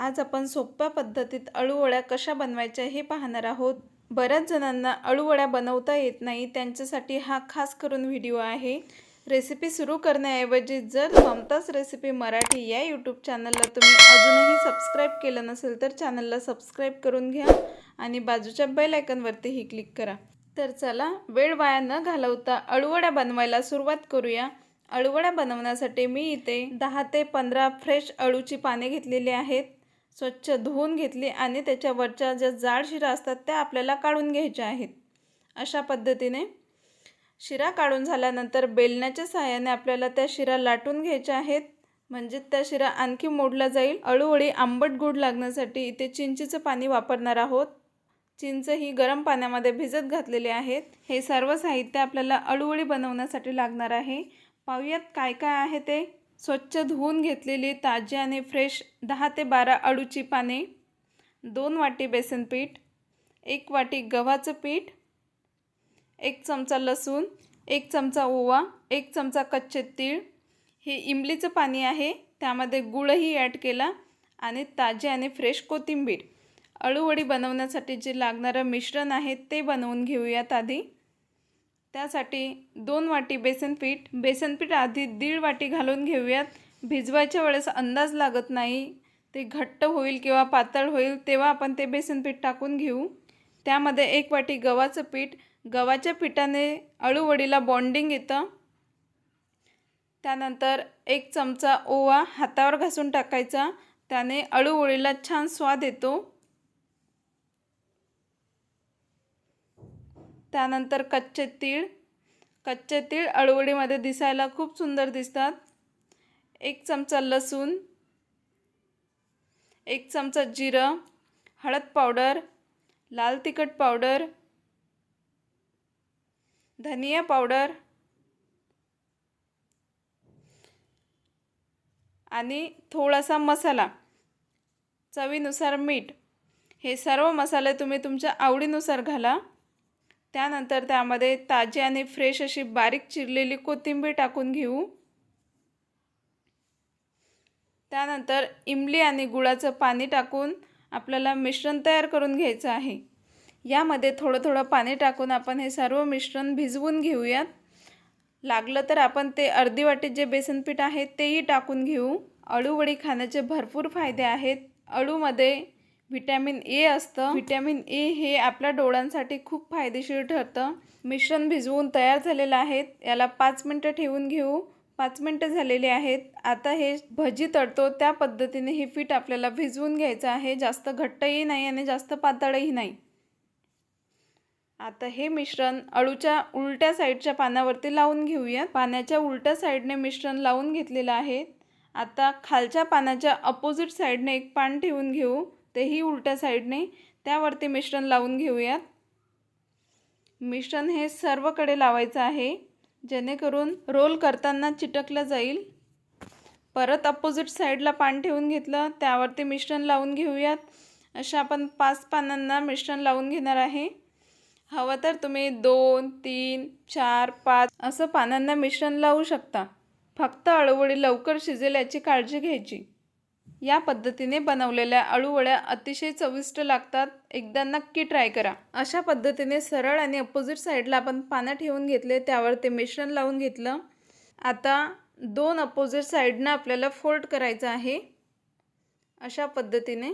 आज आपण सोप्या पद्धतीत अळूवड्या कशा बनवायच्या हे पाहणार आहोत. बऱ्याच जणांना अळूवड्या बनवता येत नाही त्यांच्यासाठी हा खास करून व्हिडिओ आहे. रेसिपी सुरू करण्याऐवजी जर ममताच रेसिपी मराठी या यूट्यूब चॅनलला तुम्ही अजूनही सबस्क्राईब केलं नसेल तर चॅनलला सबस्क्राईब करून घ्या आणि बाजूच्या बेल क्लिक करा. तर चला वेळ वाया न घालवता अळूवड्या बनवायला सुरुवात करूया. अळूवड्या बनवण्यासाठी मी इथे दहा ते पंधरा फ्रेश अळूची पाने घेतलेली आहेत. स्वच्छ धुवून घेतली आणि त्याच्यावरच्या ज्या जाड शिरा असतात त्या आपल्याला काढून घ्यायच्या आहेत. अशा पद्धतीने शिरा काढून झाल्यानंतर बेलण्याच्या सहाय्याने आपल्याला त्या शिरा लाटून घ्यायच्या आहेत. म्हणजे त्या शिरा आणखी मोडला जाईल. अळूवळी आंबट गोड लागण्यासाठी इथे चिंचेचं पाणी वापरणार आहोत. चिंच ही गरम पाण्यामध्ये भिजत घातलेले आहेत. हे सर्व साहित्य आपल्याला अळूवळी बनवण्यासाठी लागणार आहे. पाहूयात काय काय आहे ते. स्वच्छ धुवून घेतलेली ताजी आणि फ्रेश दहा ते बारा अळूची पाने दोन वाटी बेसन पीठ एक वाटी गव्हाचं पीठ एक चमचा लसूण एक चमचा ओवा एक चमचा कच्चे तीळ. हे इमलीचं पाणी आहे त्यामध्ये गुळही ॲड केला आणि ताजे आणि फ्रेश कोथिंबीर. अळूवडी बनवण्यासाठी जे लागणारं मिश्रण आहे ते बनवून घेऊयात आधी. त्यासाठी दोन वाटी बेसन पीठ बेसन पीठ आधी दीड वाटी घालून घेऊयात. भिजवायच्या वेळेस अंदाज लागत नाही ते घट्ट होईल किंवा पातळ होईल तेव्हा आपण ते बेसन पीठ टाकून घेऊ. त्यामध्ये एक वाटी गव्हाचं पीठ गव्हाच्या पिठाने अळूवडीला बॉन्डिंग येतं. त्यानंतर एक चमचा ओवा हातावर घासून टाकायचा त्याने अळूवळीला छान स्वाद येतो. त्यानंतर कच्चे तीळ. कच्चे तीळ अळवडीमध्ये दिसायला खूप सुंदर दिसतात. एक चमचा लसूण. एक चमचा जिरं. हळद पावडर. लाल तिखट पावडर. धनिया पावडर. आणि थोडासा मसाला. चवीनुसार मीठ. हे सर्व मसाले तुम्ही तुमच्या आवडीनुसार घाला. त्यानंतर त्यामध्ये ताजी आणि फ्रेश अशी बारीक चिरलेली कोथिंबीर टाकून घेऊ. त्यानंतर इमली आणि गुळाचं पाणी टाकून आपल्याला मिश्रण तयार करून घ्यायचं आहे. यामध्ये थोडं थोडं पाणी टाकून आपण हे सर्व मिश्रण भिजवून घेऊयात. लागलं तर आपण ते अर्धी वाटी जे बेसन पीठ आहे तेही टाकून घेऊ. अळूवडी खाण्याचे भरपूर फायदे आहेत. अळूमध्ये व्हिटॅमिन ए असतं. व्हिटॅमिन ए हे आपल्या डोळ्यांसाठी खूप फायदेशीर ठरतं. मिश्रण भिजवून तयार झालेलं आहे याला पाच मिनटं ठेवून घेऊ. पाच मिनटं झालेली आहेत. आता हे भजी तळतो त्या पद्धतीने हे पीठ आपल्याला भिजवून घ्यायचं आहे. जास्त घट्टही नाही आणि जास्त पातळही नाही. आता हे मिश्रण अळूच्या उलट्या साईडच्या पानावरती लावून घेऊयात. पाण्याच्या उलट्या साईडने मिश्रण लावून घेतलेलं आहे. आता खालच्या पानाच्या अपोजिट साईडने एक पान ठेवून घेऊ. तेही उलट्या साईडने. त्यावरती मिश्रण लावून घेऊयात. मिश्रण हे सर्वकडे लावायचं आहे. जेणेकरून रोल करताना चिटकलं जाईल. परत अपोजिट साईडला पान ठेवून घेतलं. त्यावरती मिश्रण लावून घेऊयात. अशा आपण पाच पानांना मिश्रण लावून घेणार आहे. हवं तर तुम्ही दोन तीन चार पाच असं पानांना मिश्रण लावू शकता. फक्त अळवळी लवकर शिजेल याची काळजी घ्यायची. या पद्धतीने बनवलेल्या अळूवड्या अतिशय चविष्ट लागतात. एकदा नक्की ट्राय करा. अशा पद्धतीने सरळ आणि अपोजिट साईडला आपण पानं ठेवून घेतले त्यावर ते मिश्रण लावून घेतलं. आता दोन अपोजिट साईडनं आपल्याला फोल्ड करायचं आहे. अशा पद्धतीने.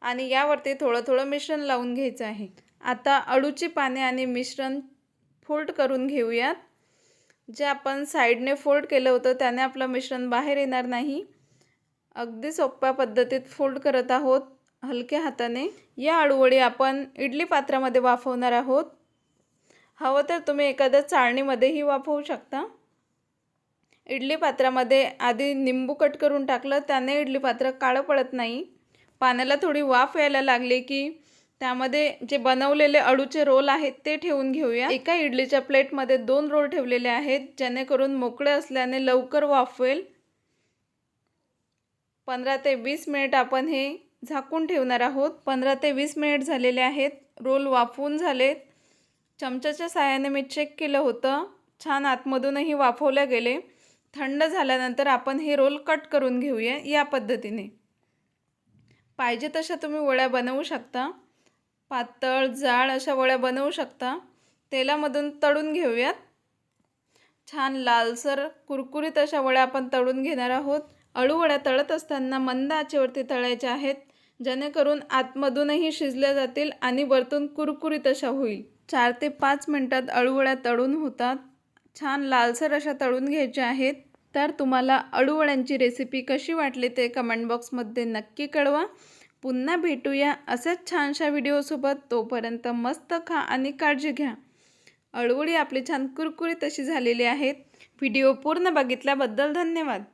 आणि यावरती थोडं थोडं मिश्रण लावून घ्यायचं आहे. आता अळूची पाने आणि मिश्रण फोल्ड करून घेऊयात. जे आपण साईडने फोल्ड केलं होतं त्याने आपलं मिश्रण बाहेर येणार नाही. अगदी सोप्या पद्धतीत फोल्ड करत आहोत. हलक्या हाताने या अळूवडी आपण इडली पात्रामध्ये वाफवणार आहोत. हवं तर तुम्ही एखाद्या चाळणीमध्येही वाफवू शकता. इडली पात्रामध्ये आधी निंबू कट करून टाकलं त्याने इडली पात्र काळं पडत नाही. पाण्याला थोडी वाफ यायला लागली की त्यामध्ये जे बनवलेले अळूचे रोल आहेत ते ठेवून घेऊया. एका इडलीच्या प्लेटमध्ये दोन रोल ठेवलेले आहेत जेणेकरून मोकळे असल्याने लवकर वाफवेल. पंधरा ते वीस मिनिट आपण हे झाकून ठेवणार आहोत. पंधरा ते वीस मिनिट झालेले आहेत. रोल वाफवून झालेत. चमच्याच्या साहाय्याने मी चेक केलं होतं. छान आतमधूनही वाफवल्या गेले. थंड झाल्यानंतर आपण हे रोल कट करून घेऊया या पद्धतीने. पाहिजे तशा तुम्ही वड्या बनवू शकता. पातळ जाड अशा वड्या बनवू शकता. तेलामधून तळून घेऊयात. छान लालसर कुरकुरीत अशा वड्या आपण तळून घेणार आहोत. अळूवड्या तळत असताना मंद आचेवरती तळायच्या आहेत जेणेकरून आतमधूनही शिजल्या जातील आणि वरतून कुरकुरीत अशा होईल. चार ते पाच मिनटात अळूवड्या तळून होतात. छान लालसर अशा तळून घ्यायच्या आहेत. तर तुम्हाला अळूवड्यांची रेसिपी कशी वाटली ते कमेंट बॉक्समध्ये नक्की कळवा. पुन्हा भेटूया अशाच छानशा व्हिडिओसोबत. तोपर्यंत मस्त खा आणि काळजी घ्या. अळवळी आपली छान कुरकुरीत अशी झालेली आहेत. व्हिडिओ पूर्ण बघितल्याबद्दल धन्यवाद.